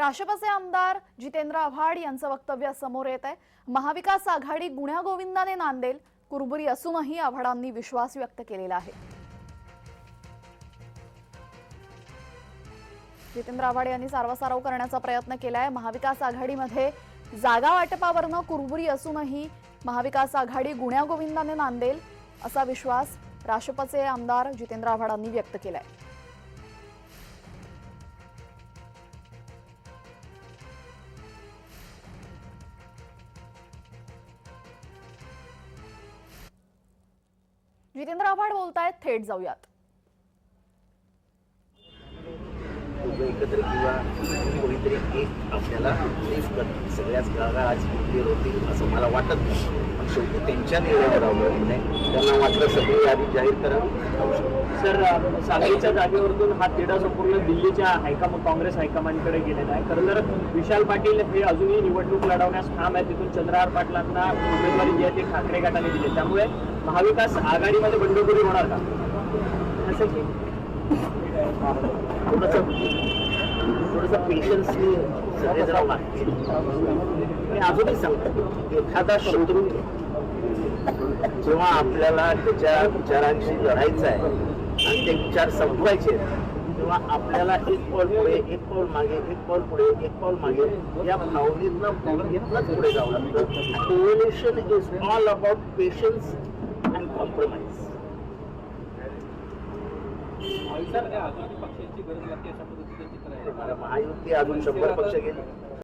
राष्ट्रपचे आमदार जितेंद्र आव्हाड यांचं वक्तव्य समोर येत आहे. महाविकास आघाडी गुण्यागोविंदाने नांदेल कुरबुरी असूनही आव्हाडांनी विश्वास व्यक्त केलेला आहे. जितेंद्र आव्हाड यांनी सारवासारव करण्याचा प्रयत्न केलाय. महाविकास आघाडीमध्ये जागा वाटपावरनं कुरबुरी असूनही महाविकास आघाडी गुण्यागोविंदाने नांदेल असा विश्वास राष्ट्रपचे आमदार जितेंद्र आव्हाडांनी व्यक्त केलाय. जितेंद्र आव्हाड बोलतायत थेट जाऊयात. दोघं एकत्र किंवा कोणीतरी एक आपल्याला सेफ करतील सगळ्याच जागा आज क्लिअर होतील असं मला वाटत नाही. पण शेवटी त्यांच्या निर्णयावर अवलंबून आहे त्यांना मात्र सगळी यादी जाहीर करावी सर सांगलीच्या जागेवरतून हा तिढा संपूर्ण दिल्लीच्या हायकमांड काँग्रेस हायकमांडकडे गेलेला आहे. खरं तर विशाल पाटील हे अजूनही निवडणूक लढवण्यास ठाम आहे तिथून चंद्रहार पाटलांना उमेदवारी जी आहे ती ठाकरे गटाने दिली त्यामुळे महाविकास आघाडीमध्ये बंडखोरी होणार का? असं की. थोडंसं पेशन्सनी सगळे जरा वाटते मी अजूनही सांगतो एखादा शत्रू जेव्हा आपल्याला त्याच्या विचारांशी लढायचं आहे आणि ते विचार संपवायचे तेव्हा आपल्याला एक पाऊल पुढे एक पाऊल मागे एक पाऊल पुढे एक पाऊल मागे या भावनेतनं घेतलंच पुढे जावं लागतं. Coalition is all about patience and compromise sir आधुनिक पक्षांची गरज लागते अशा पद्धतीचं चित्र आहे मला महायुती अजून शंभर पक्ष गेली.